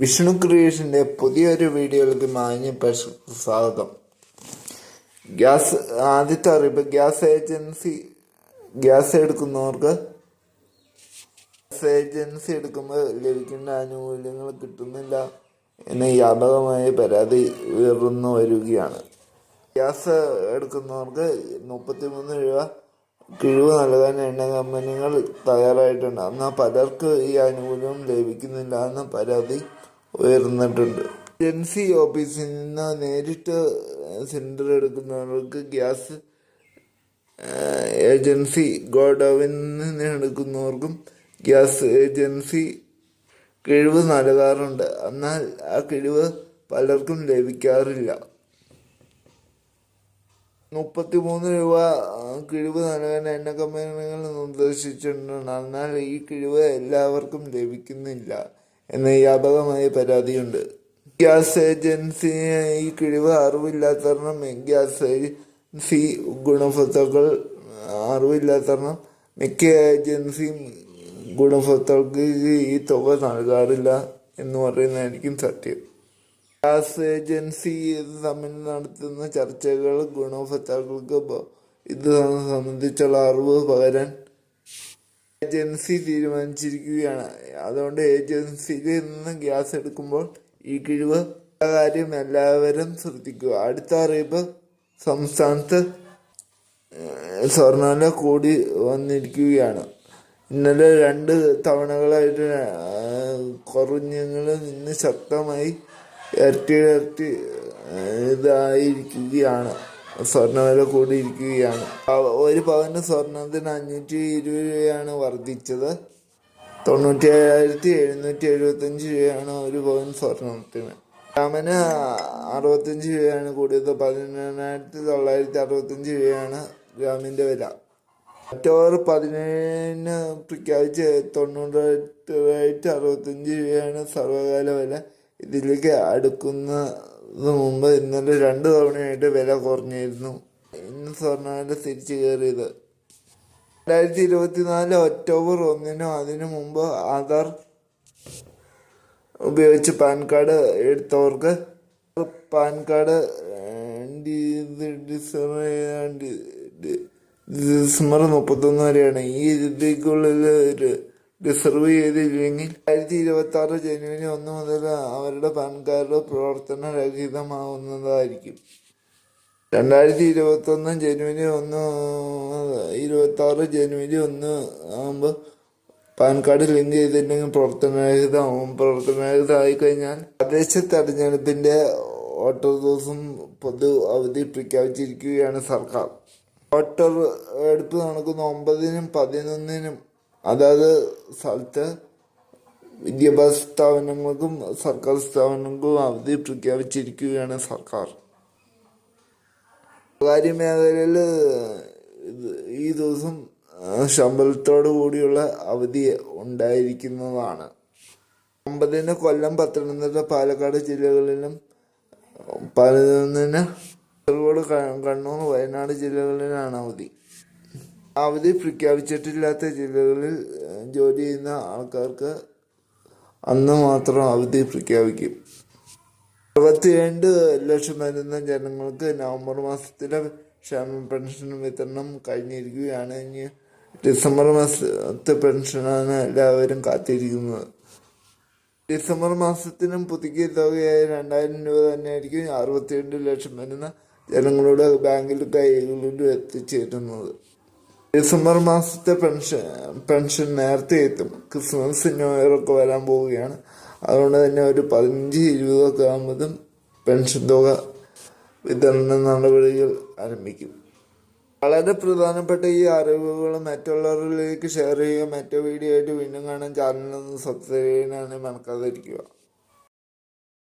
വിഷ്ണു ക്രിയേഷന്റെ പുതിയൊരു വീഡിയോയിലേക്ക് മാഞ്ഞ സ്വാഗതം. ഗ്യാസ് ആദ്യത്തെ അറിയിപ്പ് ഗ്യാസ് ഏജൻസി ഗ്യാസ് എടുക്കുന്നവർക്ക് ഗ്യാസ് ഏജൻസി എടുക്കുമ്പോൾ ലഭിക്കേണ്ട ആനുകൂല്യങ്ങൾ കിട്ടുന്നില്ല എന്ന വ്യാപകമായ പരാതി ഉയർന്നു വരികയാണ്. ഗ്യാസ് എടുക്കുന്നവർക്ക് മുപ്പത്തിമൂന്ന് രൂപ കിഴിവ് നൽകാൻ എണ്ണ കമ്പനികൾ തയ്യാറായിട്ടുണ്ട്. എന്നാൽ പലർക്ക് ഈ ആനുകൂല്യം ലഭിക്കുന്നില്ല എന്ന പരാതി ഉയർന്നിട്ടുണ്ട്. ജൻസി ഓഫീസിൽ നിന്ന് നേരിട്ട് സിലിണ്ടർ എടുക്കുന്നവർക്ക് ഗ്യാസ് ഏജൻസി ഗോഡവിൽ നിന്ന് എടുക്കുന്നവർക്കും ഗ്യാസ് ഏജൻസി കിഴിവ് നൽകാറുണ്ട്. എന്നാൽ ആ കിഴിവ് പലർക്കും ലഭിക്കാറില്ല. മുപ്പത്തി മൂന്ന് രൂപ കിഴിവ് നൽകാൻ എണ്ണ കമ്പനികൾ നിർദ്ദേശിച്ചിട്ടുണ്ട്. എന്നാൽ ഈ കിഴിവ് എല്ലാവർക്കും ലഭിക്കുന്നില്ല. എന്ന വ്യാപകമായ പരാതിയുണ്ട്. ഗ്യാസ് ഏജൻസി ഈ കിഴിവ് അറിവില്ലാത്തരണം ഗ്യാസ് ഏജൻസി ഗുണഭോക്താക്കൾ അറിവില്ലാത്തരണം മിക്ക ഏജൻസിയും ഗുണഭോക്താക്കൾക്ക് ഈ തുക നൽകാറില്ല എന്ന് പറയുന്നതായിരിക്കും സത്യം. ഗ്യാസ് ഏജൻസി തമ്മിൽ നടത്തുന്ന ചർച്ചകൾ ഗുണഭോക്താക്കൾക്ക് ഇത് സംബന്ധിച്ചുള്ള അറിവ് പകരാൻ ഏജൻസി തീരുമാനിച്ചിരിക്കുകയാണ്. അതുകൊണ്ട് ഏജൻസിയിൽ നിന്ന് ഗ്യാസ് എടുക്കുമ്പോൾ ഈ കിഴിവ് കാര്യം എല്ലാവരും ശ്രദ്ധിക്കുക. അടുത്ത അറിയിപ്പ് സംസ്ഥാനത്ത് സ്വർണവില കൂടി വന്നിരിക്കുകയാണ്. ഇന്നലെ രണ്ട് തവണകളായിട്ട് കുറഞ്ഞങ്ങൾ നിന്ന് ശക്തമായി ഇരട്ടി ഇരട്ടി ഇതായിരിക്കുകയാണ്. സ്വർണവില കൂടിയിരിക്കുകയാണ്. ഒരു പവന് സ്വർണത്തിന് അഞ്ഞൂറ്റി ഇരുപത് രൂപയാണ് വർദ്ധിച്ചത്. തൊണ്ണൂറ്റി ഏഴായിരത്തി എഴുന്നൂറ്റി എഴുപത്തി അഞ്ച് രൂപയാണ് ഒരു പവൻ സ്വർണത്തിന്. ഗ്രാമിന് അറുപത്തഞ്ച് രൂപയാണ് കൂടിയത്. പതിനെണ്ണായിരത്തി തൊള്ളായിരത്തി അറുപത്തഞ്ച് രൂപയാണ് ഗ്രാമിന്റെ വില. ഒക്ടോബർ പതിനേഴിന് പ്രഖ്യാപിച്ച തൊണ്ണൂറായിരത്തി അറുപത്തഞ്ച് രൂപയാണ് സർവകാല വില. ഇതിലേക്ക് അടുക്കുന്നതിന് മുമ്പ് ഇന്നലെ രണ്ട് തവണയായിട്ട് വില കുറഞ്ഞിരുന്നു. ഇന്ന് സ്വർണവില തിരിച്ചു കയറിയത്. രണ്ടായിരത്തി ഇരുപത്തിനാല് ഒക്ടോബർ ഒന്നിനും അതിനു മുമ്പ് ആധാർ ഉപയോഗിച്ച് പാൻ കാർഡ് എടുത്തവർക്ക് പാൻ കാർഡ് ഡിസംബർ മുപ്പത്തൊന്ന് വരെയാണ്. ഈ രീതിക്കുള്ളിൽ ഒരു റിസർവ് ചെയ്തില്ലെങ്കിൽ രണ്ടായിരത്തി ഇരുപത്തി ആറ് ജനുവരി ഒന്ന് മുതൽ അവരുടെ പാൻ കാർഡ് പ്രവർത്തനരഹിതമാവുന്നതായിരിക്കും. രണ്ടായിരത്തി ഇരുപത്തി ഒന്ന് ജനുവരി ഒന്ന് ഇരുപത്തി ആറ് ജനുവരി ഒന്ന് ആകുമ്പോൾ പാൻ കാർഡ് ലിങ്ക് ചെയ്തിട്ടുണ്ടെങ്കിൽ പ്രവർത്തനരഹിതമാവും. പ്രവർത്തനരഹിതമായി കഴിഞ്ഞാൽ തദ്ദേശ തെരഞ്ഞെടുപ്പിന്റെ വോട്ടർ ദിവസം പൊതു അവധി പ്രഖ്യാപിച്ചിരിക്കുകയാണ് സർക്കാർ. വോട്ടർ എടുപ്പ് നടക്കുന്ന ഒമ്പതിനും പതിനൊന്നിനും അതായത് സ്ഥലത്ത് വിദ്യാഭ്യാസ സ്ഥാപനങ്ങൾക്കും സർക്കാർ സ്ഥാപനങ്ങൾക്കും അവധി പ്രഖ്യാപിച്ചിരിക്കുകയാണ് സർക്കാർ. സ്വകാര്യ മേഖലയിൽ ഈ ദിവസം ശമ്പളത്തോടു കൂടിയുള്ള അവധി ഉണ്ടായിരിക്കുന്നതാണ്. ഒമ്പതിന് കൊല്ലം പത്തനംതിട്ട പാലക്കാട് ജില്ലകളിലും പതിനൊന്നിന് കാസർഗോഡ് കണ്ണൂർ വയനാട് ജില്ലകളിലാണ് അവധി. അവധി പ്രഖ്യാപിച്ചിട്ടില്ലാത്ത ജില്ലകളിൽ ജോലി ചെയ്യുന്ന ആൾക്കാർക്ക് അന്ന് മാത്രം അവധി പ്രഖ്യാപിക്കും. അറുപത്തിരണ്ട് ലക്ഷം വരുന്ന ജനങ്ങൾക്ക് നവംബർ മാസത്തിലെ ക്ഷേമ പെൻഷൻ വിതരണം കഴിഞ്ഞിരിക്കുകയാണ്. ഇനി ഡിസംബർ മാസത്തെ പെൻഷനാണ് എല്ലാവരും കാത്തിരിക്കുന്നത്. ഡിസംബർ മാസത്തിനും പുതുക്കിയ തുകയായ രണ്ടായിരം രൂപ തന്നെയായിരിക്കും അറുപത്തിരണ്ട് ലക്ഷം വരുന്ന ജനങ്ങളുടെ ബാങ്കിൽ കൈകളിലും എത്തിച്ചേരുന്നത്. ഡിസംബർ മാസത്തെ പെൻഷൻ പെൻഷൻ നേരത്തെ എത്തും ക്രിസ്മസ് ന്യൂ വരാൻ പോവുകയാണ് അതുകൊണ്ട് തന്നെ ഒരു പതിനഞ്ച് ഇരുപതൊക്കെ ആകുമ്പോഴും പെൻഷൻ തുക വിതരണ നടപടികൾ ആരംഭിക്കും വളരെ പ്രധാനപ്പെട്ട ഈ അറിവുകൾ മറ്റുള്ളവരിലേക്ക് ഷെയർ ചെയ്യുക മറ്റു വീഡിയോ ആയിട്ട് വീണ്ടും കാണാൻ ചാനലൊന്ന് സബ്സ്ക്രൈബ് ചെയ്യാനാണ് മറക്കാതിരിക്കുക